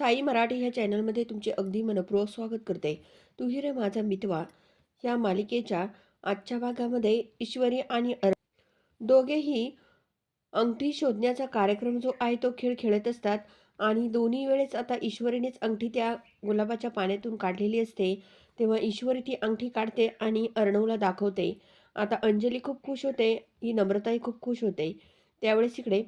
साई मराठी ह्या चॅनलमध्ये तुमचे अगदी मनपूर्वक स्वागत करते. तू रे माझा मितवा. या मालिकेच्या आजच्या भागामध्ये ईश्वरी आणि अर दोघेही अंगठी शोधण्याचा कार्यक्रम जो आहे तो खेळ खेळत असतात आणि दोन्ही वेळेस आता ईश्वरीनेच अंगठी त्या गुलाबाच्या पाण्यातून काढलेली असते. तेव्हा ईश्वरी ती अंगठी काढते आणि अर्णवला दाखवते. आता अंजली खूप खुश होते. ही नम्रताही खूप खुश होते. त्यावेळेस इकडे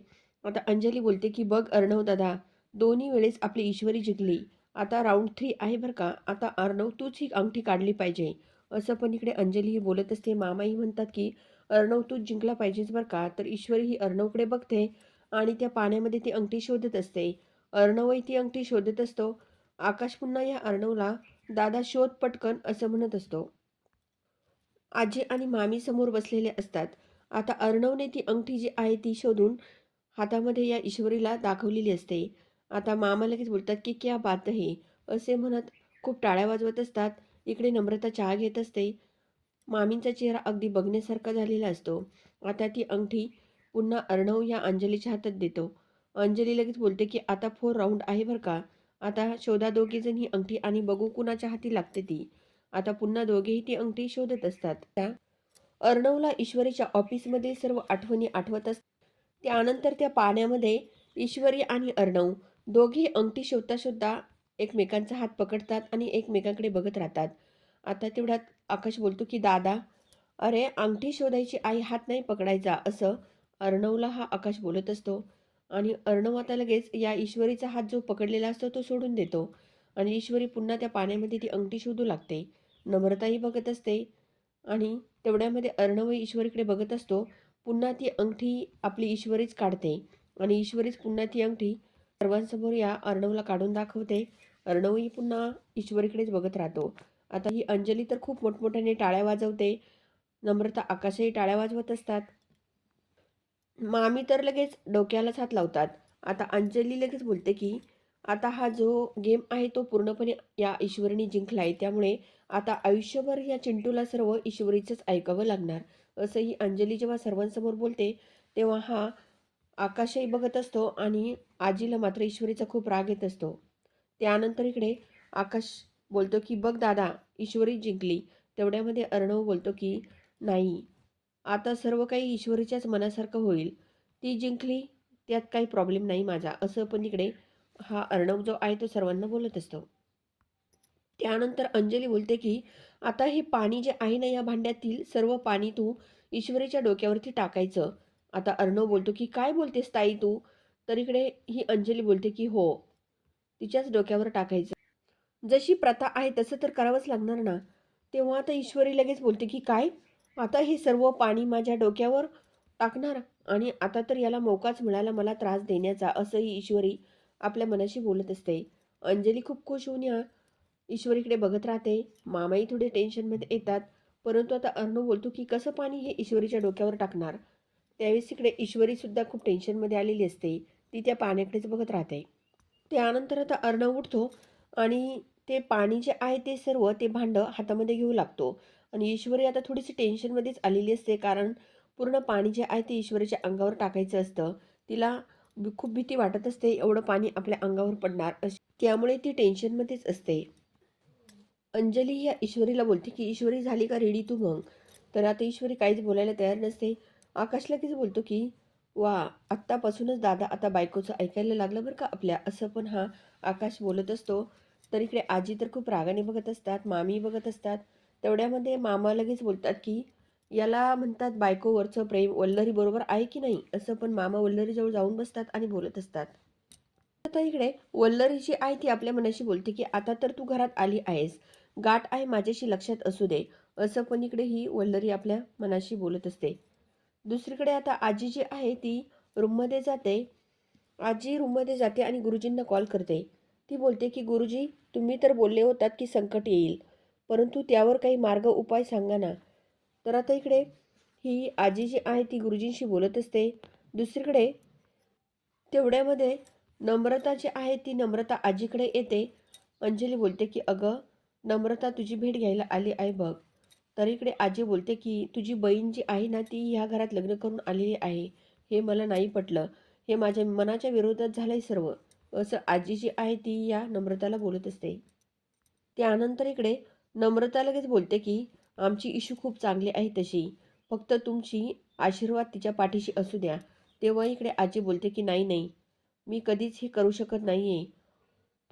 आता अंजली बोलते की बघ अर्णव दादा दोन्ही वेळेस आपली ईश्वरी जिंकली. आता राऊंड थ्री आहे बरं का? आता अर्णव तूच ही अंगठी काढली पाहिजे. असं पण इकडे अंजली ही बोलत असते. मामाही म्हणतात की अर्णव तूच जिंकला पाहिजेच बरं का? तर ईश्वरी ही अर्णवकडे बघते आणि त्या पाण्यामध्ये ती अंगठी शोधत असते. अर्णवही ती अंगठी शोधत असतो. आकाश पुन्हा या अर्णवला दादा शोध पटकन असं म्हणत असतो. आजी आणि मामी समोर बसलेले असतात. आता अर्णवने ती अंगठी जी आहे ती शोधून हातामध्ये या ईश्वरीला दाखवलेली असते. आता मामा लगेच बोलतात की क्या बात आहे असे म्हणत खूप टाळ्या वाजवत असतात. इकडे नम्रता चहा घेत असते. मामींचा चेहरा अगदी बघण्यासारखा झालेला असतो. आता ती अंगठी पुन्हा अर्णव या अंजलीच्या हातात देतो. अंजली लगेच बोलते की आता फोर राऊंड आहे बरं का? आता शोधा दोघेजण ही अंगठी आणि बघू कुणाच्या हाती लागते ती. आता पुन्हा दोघेही ती अंगठी शोधत असतात. त्या अर्णवला ईश्वरीच्या ऑफिसमध्ये सर्व आठवणी आठवत असतात. त्यानंतर त्या पाण्यामध्ये ईश्वरी आणि अर्णव दोघी अंगठी शोधता शोधता एकमेकांचा हात पकडतात आणि एकमेकांकडे बघत राहतात. आता तेवढ्यात आकाश बोलतो की दादा अरे अंगठी शोधायची आई हात नाही पकडायचा असं अर्णवला हा आकाश बोलत असतो. आणि अर्णव आता लगेच या ईश्वरीचा हात जो पकडलेला असतो तो सोडून देतो. आणि ईश्वरी पुन्हा त्या पाण्यामध्ये ती अंगठी शोधू लागते. नम्रताही बघत असते. आणि तेवढ्यामध्ये अर्णव ईश्वरीकडे बघत असतो. पुन्हा ती अंगठी आपली ईश्वरीच काढते. आणि ईश्वरीच पुन्हा ती अंगठी सर्वांसमोर या अर्णवला काढून दाखवते. अर्णवही पुन्हा ईश्वरीकडेच बघत राहतो. आता ही अंजली तर खूप मोठमोठ्याने टाळ्या वाजवते. नम्रता आकाशही टाळ्या वाजवत असतात. मामी तर लगेच डोक्यालाच हात लावतात. आता अंजली लगेच बोलते की आता हा जो गेम आहे तो पूर्णपणे या ईश्वरीने जिंकला आहे त्यामुळे आता आयुष्यभर या चिंटूला सर्व ईश्वरीचंच ऐकावं लागणार असं ही अंजली जेव्हा सर्वांसमोर बोलते तेव्हा हा आकाशही बघत असतो आणि आजीला मात्र ईश्वरीचा खूप राग येत असतो. त्यानंतर इकडे आकाश बोलतो की बघ दादा ईश्वरी जिंकली. तेवढ्यामध्ये अर्णव बोलतो की नाही आता सर्व काही ईश्वरीच्याच मनासारखं होईल. ती जिंकली त्यात काही प्रॉब्लेम नाही माझा. असं पण इकडे हा अर्णव जो आहे तो सर्वांना बोलत असतो. त्यानंतर अंजली बोलते की आता हे पाणी जे आहे ना या भांड्यातील सर्व पाणी तू ईश्वरीच्या डोक्यावरती टाकायचं. आता अर्णव बोलतो की काय बोलतेस ताई तू? तर इकडे ही अंजली बोलते की हो. तिच्याच डोक्यावर टाकायचं. जशी प्रथा आहे तसं तर करावंच लागणार ना. तेव्हा आता ईश्वरी लगेच बोलते की काय? आता हे सर्व पाणी माझ्या डोक्यावर टाकणार आणि आता तर याला मौकाच मिळाला मला त्रास देण्याचा असंही ईश्वरी आपल्या मनाशी बोलत असते. अंजली खूप खुश होऊन या ईश्वरीकडे बघत राहते. मामाही थोडे टेन्शनमध्ये येतात. परंतु आता अर्णव बोलतो की कसं पाणी हे ईश्वरीच्या डोक्यावर टाकणार? त्यावेळेस इकडे ईश्वरीसुद्धा खूप टेन्शनमध्ये आलेली असते. ती त्या पाण्याकडेच बघत राहते. त्यानंतर आता अर्णव उठतो आणि ते पाणी जे आहे ते सर्व ते भांडं हातामध्ये घेऊ लागतो. आणि ईश्वरी आता थोडीशी टेन्शनमध्येच आलेली असते कारण पूर्ण पाणी जे आहे ते ईश्वरीच्या अंगावर टाकायचं असतं. तिला खूप भीती वाटत असते एवढं पाणी आपल्या अंगावर पडणार अशी. त्यामुळे ती टेन्शनमध्येच असते. अंजली या ईश्वरीला बोलते की ईश्वरी झाली का रेडी तू मग? तर आता ईश्वरी काहीच बोलायला तयार नसते. आकाश लगेच बोलतो की वा आत्तापासूनच दादा आता बायकोचं ऐकायला लागलं बरं का आपल्या असं पण हा आकाश बोलत असतो. तर इकडे आजी तर खूप रागाने बघत असतात मामी बघत असतात. तेवढ्यामध्ये मामा लगेच बोलतात की याला म्हणतात बायकोवरचं प्रेम वल्लरी बरोबर आहे की नाही? असं पण मामा वल्लरीजवळ जाऊन बसतात आणि बोलत असतात. आता इकडे वल्लरीची आई आहे ती आपल्या मनाशी बोलते की आता तर तू घरात आली आहेस. गाठ आहे माझ्याशी लक्षात असू दे. असं पण इकडे ही वल्लरी आपल्या मनाशी बोलत असते. दुसरीकडे आता आजी जी आहे ती रूममध्ये जाते. आजी रूममध्ये जाते आणि गुरुजींना कॉल करते. ती बोलते की गुरुजी तुम्ही तर बोलले होतात की संकट येईल परंतु त्यावर काही मार्ग उपाय सांगा ना. तर आता इकडे ही आजी जी आहे ती गुरुजींशी बोलत असते. दुसरीकडे तेवढ्यामध्ये नम्रता जी आहे ती नम्रता आजीकडे येते. अंजली बोलते की अगं नम्रता तुझी भेट घ्यायला आली आहे बघ. तर इकडे आजी बोलते की तुझी बहीण जी आहे ना ती ह्या घरात लग्न करून आलेली आहे. हे मला नाही पटलं. हे माझ्या मनाच्या विरोधात झालं आहे सर्व. असं आजी जी आहे ती या नम्रताला बोलत असते. त्यानंतर इकडे नम्रता लगेच बोलते की आमची इशू खूप चांगली आहे तशी. फक्त तुमची आशीर्वाद तिच्या पाठीशी असू द्या. तेव्हा इकडे आजी बोलते की नाही नाही. मी कधीच हे करू शकत नाही आहे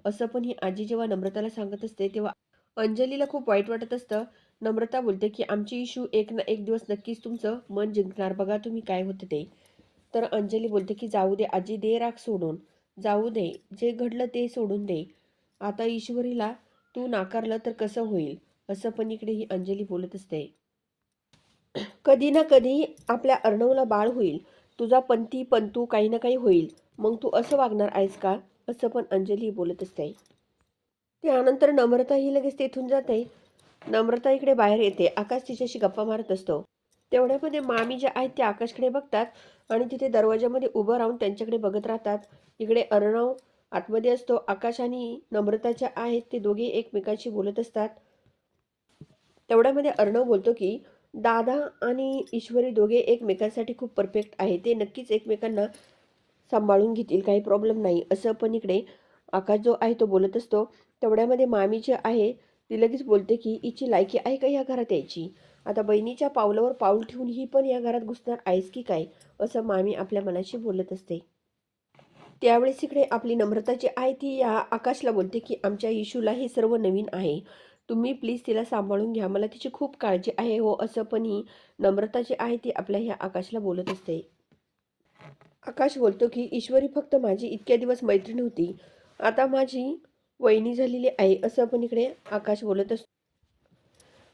असं पण ही आजी जेव्हा नम्रताला सांगत असते तेव्हा अंजलीला खूप वाईट वाटत असतं. नम्रता बोलते की आमची इशू एक ना एक दिवस नक्कीच तुमचं मन जिंकणार. बघा तुम्ही काय होतं ते. तर अंजली बोलते की जाऊ दे आजी दे राग सोडून. जाऊ दे जे घडलं ते सोडून दे. आता ईश्वरीला तू नाकारलं तर कसं होईल? असं पण इकडे ही अंजली बोलत असते. कधी ना कधी आपल्या अर्णवला बाळ होईल. तुझा पंथी पंतू काही ना काही होईल. मग तू असं वागणार आहेस का? असं पण अंजली बोलत असते. त्यानंतर नम्रता ही लगेच तेथून जाते. नम्रता इकडे बाहेर येते. आकाश तिच्याशी गप्पा मारत असतो. तेवढ्यामध्ये मामी ज्या आहेत त्या आकाशकडे बघतात आणि तिथे दरवाजामध्ये उभं राहून त्यांच्याकडे बघत राहतात. इकडे अर्णव आतमध्ये असतो. आकाश आणि नम्रताच्या आहेत ते दोघे एकमेकांशी बोलत असतात. तेवढ्यामध्ये अर्णव बोलतो की दादा आणि ईश्वरी दोघे एकमेकांसाठी खूप परफेक्ट आहे. ते नक्कीच एकमेकांना सांभाळून घेतील. काही प्रॉब्लेम नाही. असं पण इकडे आकाश जो आहे तो बोलत असतो. तेवढ्यामध्ये मामी जे आहे ती लगेच बोलते की हिची लायकी आहे का या घरात यायची? आता बहिणीच्या पावलावर पाऊल ठेवून ही पण या घरात घुसणार आहेस की काय? असं मामी आपल्या मनाशी बोलत असते. त्यावेळेस इकडे आपली नम्रता जी आहे ती या आकाशला बोलते की आमच्या इशूला हे सर्व नवीन आहे. तुम्ही प्लीज तिला सांभाळून घ्या. मला तिची खूप काळजी आहे हो असं पण ही नम्रता जी आहे ती आपल्या ह्या आकाशला बोलत असते. आकाश बोलतो की ईश्वरी फक्त माझी इतक्या दिवस मैत्रीण होती. आता माझी वहिनी झालेली आहे असं पण इकडे आकाश बोलत असतो.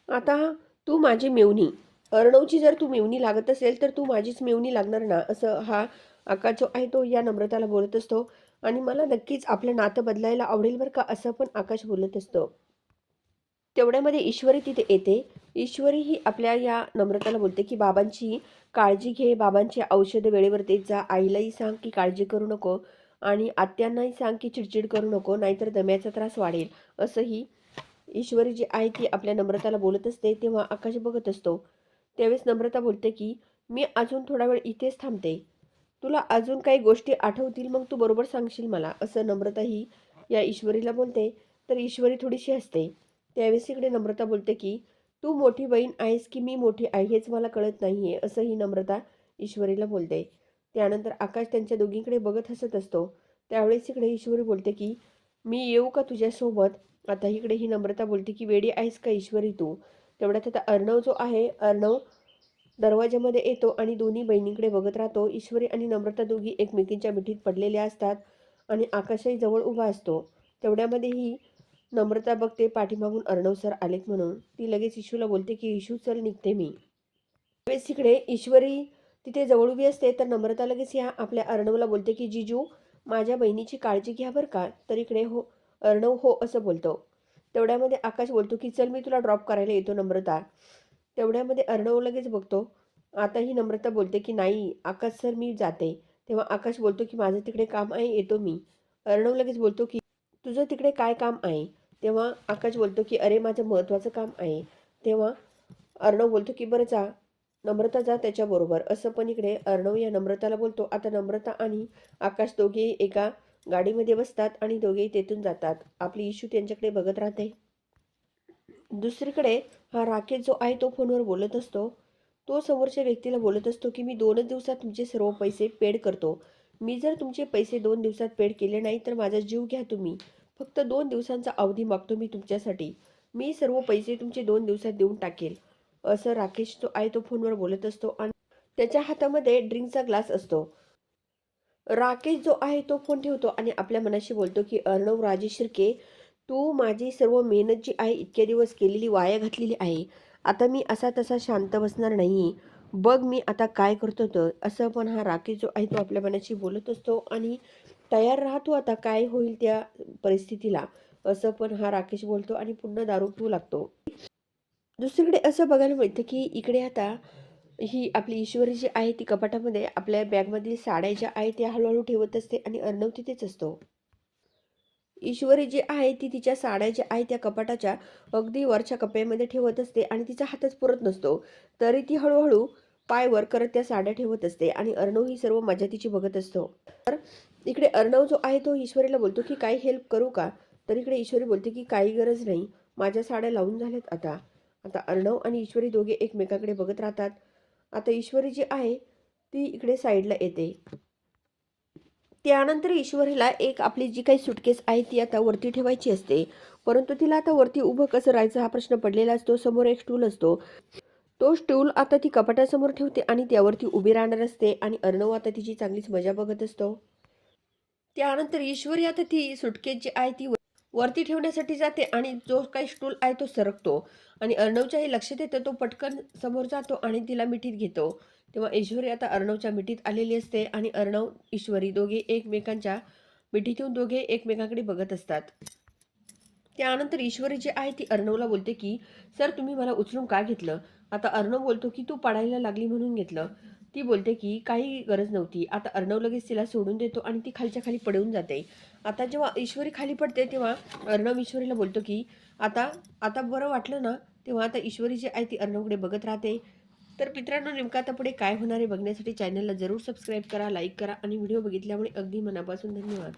आता तू माझी मेवणी. अर्णवची जर तू मेवणी लागत असेल तर तू माझीच मेवणी लागणार ना? असं हा आकाश जो आहे तो या नम्रताला बोलत असतो. आणि मला नक्कीच आपलं नातं बदलायला आवडेल बरं का असं पण आकाश बोलत असतो. तेवढ्यामध्ये ईश्वरी तिथे येते. ईश्वरी ही आपल्या या नम्रताला बोलते की बाबांची काळजी घे बाबांची औषधं वेळेवर देत जा. आईलाही सांग की काळजी करू नको. आणि आत्यांनाही सांग की चिडचिड करू नको नाहीतर दम्याचा त्रास वाढेल. असंही ईश्वरी जी आहे ती आपल्या नम्रताला बोलत असते तेव्हा आकाश बघत असतो. त्यावेळेस नम्रता बोलते की मी अजून थोडा वेळ इथेच थांबते. तुला अजून काही गोष्टी आठवतील मग तू बरोबर सांगशील मला. असं नम्रता ही या ईश्वरीला बोलते. तर ईश्वरी थोडीशी हसते. त्यावेळेस इकडे नम्रता बोलते की तू मोठी बहीण आहेस की मी मोठी आहे हेच मला कळत नाही आहे असंही नम्रता ईश्वरीला बोलते. त्यानंतर आकाश त्यांच्या दोघींकडे बघत हसत असतो. त्यावेळेस इकडे ईश्वरी बोलते की मी येऊ का तुझ्यासोबत? आता इकडे ही नम्रता बोलते की वेडी आहेस का ईश्वरी तू? तेवढ्यात आता अर्णव जो आहे अर्णव दरवाज्यामध्ये येतो आणि दोन्ही बहिणींकडे बघत राहतो. ईश्वरी आणि नम्रता दोघी एकमेकींच्या मिठीत पडलेल्या असतात आणि आकाशही जवळ उभा असतो. तेवढ्यामध्येही नम्रता बघते पाठीमागून अर्णव सर आलेत म्हणून. ती लगेच इशूला बोलते की इशू चल निघते मी. त्यावेळेस इकडे ईश्वरी तिथे जवळ उभी असते तर नम्रता लगेच ह्या आपल्या अर्णवला बोलते की जिजू माझ्या बहिणीची काळजी घ्या बरं का? तर इकडे हो अर्णव हो असं बोलतो. तेवढ्यामध्ये आकाश बोलतो की चल मी तुला ड्रॉप करायला येतो नम्रता. तेवढ्यामध्ये अर्णव लगेच बघतो. आता ही नम्रता बोलते की नाही आकाश सर मी जाते. तेव्हा आकाश बोलतो की माझं तिकडे काम आहे येतो मी. अर्णव लगेच बोलतो की तुझं तिकडे काय काम आहे? तेव्हा आकाश बोलतो की अरे माझं महत्त्वाचं काम आहे. तेव्हा अर्णव बोलतो की बरं जा. नम्रता जा त्याच्याबरोबर. असं पण इकडे अर्णव या नम्रताला बोलतो. आता नम्रता आणि आकाश दोघेही एका गाडीमध्ये बसतात आणि दोघेही तेथून जातात. आपली इशू त्यांच्याकडे बघत राहते. दुसरीकडे हा राकेश जो आहे तो फोनवर बोलत असतो. तो समोरच्या व्यक्तीला बोलत असतो की मी दोनच दिवसात तुमचे सर्व पैसे पेड करतो. मी जर तुमचे पैसे दोन दिवसात पेड केले नाही तर माझा जीव घ्या तुम्ही. फक्त दोन दिवसांचा अवधी मागतो मी तुमच्यासाठी. मी सर्व पैसे तुमचे दोन दिवसात देऊन टाकेल. असं राकेश तो आहे तो फोनवर बोलत असतो आणि त्याच्या हातामध्ये ड्रिंकचा ग्लास असतो. राकेश जो आहे तो फोन ठेवतो आणि आपल्या मनाशी बोलतो की अर्णव राजे शिर्के तू माझी सर्व मेहनत जी आहे इतके दिवस केलेली वाया घातलेली आहे. आता मी असा तसा शांत बसणार नाही. बघ मी आता काय करतो तर. असं पण हा राकेश जो आहे तो आपल्या मनाशी बोलत असतो आणि तयार राहतो आता काय होईल त्या परिस्थितीला. असं पण हा राकेश बोलतो आणि पुन्हा दारू पिऊ लागतो. दुसरीकडे असं बघायला मिळतं की इकडे आता ही आपली ईश्वरी जी आहे ती कपाटामध्ये आपल्या बॅगमधील साड्या ज्या आहेत त्या हळूहळू ठेवत असते आणि अर्णव तिथेच असतो. ईश्वरी जी आहे ती तिच्या साड्या ज्या आहेत त्या कपाटाच्या अगदी वरच्या कप्प्यामध्ये ठेवत असते आणि तिचा हातच पुरत नसतो. तरी ती हळूहळू पाय वर करत त्या साड्या ठेवत असते आणि अर्णव ही सर्व मजा तिची बघत असतो. तर इकडे अर्णव जो आहे तो ईश्वरीला बोलतो की काही हेल्प करू का? तर इकडे ईश्वरी बोलते की काही गरज नाही. माझ्या साड्या लावून झाल्यात आता. आता अर्णव आणि ईश्वरी दोघे एकमेकाकडे बघत राहतात. आता ईश्वरी जी आहे ती इकडे साईडला येते. त्यानंतर ईश्वरीला एक आपली जी काही सुटकेस आहे ती आता वरती ठेवायची असते. परंतु तिला आता वरती उभं कसं राहायचं हा प्रश्न पडलेला असतो. समोर एक स्टूल असतो. तो स्टूल आता ती कपाटासमोर ठेवते आणि त्यावरती उभी राहणार असते आणि अर्णव आता तिची चांगलीच मजा बघत असतो. त्यानंतर ईश्वरी आता ती सुटकेस जी आहे ती वरती ठेवण्यासाठी जाते आणि जो काही स्टूल आहे तो सरकतो. आणि अर्णवच्याही लक्षात येतं तो पटकन समोर जातो आणि तिला मिठीत घेतो. तेव्हा ईश्वरी आता अर्णवच्या मिठीत आलेली असते आणि अर्णव ईश्वरी दोघे एकमेकांच्या मिठीतून दोघे एकमेकांकडे बघत असतात. त्यानंतर ईश्वरी जी आहे ती अर्णवला बोलते की सर तुम्ही मला उचलून का घेतलं? आता अर्णव बोलतो की तू पडायला लागली म्हणून घेतलं. ती बोलते की काही गरज नव्हती. आता अर्णव लगेच तिला सोडून देतो आणि ती खालच्या खाली पडून जाते. आता जेव्हा ईश्वरी खाली पडते तेव्हा अर्णव ईश्वरीला बोलतो की आता आता बरं वाटलं ना तेव्हा आता ईश्वरी जी आहे ती अर्णवकडे बघत राहते. तर मित्रांनो नेमका आता पुढे काय होणार आहे बघण्यासाठी चॅनलला जरूर सबस्क्राईब करा लाईक करा आणि व्हिडिओ बघितल्यामुळे अगदी मनापासून धन्यवाद.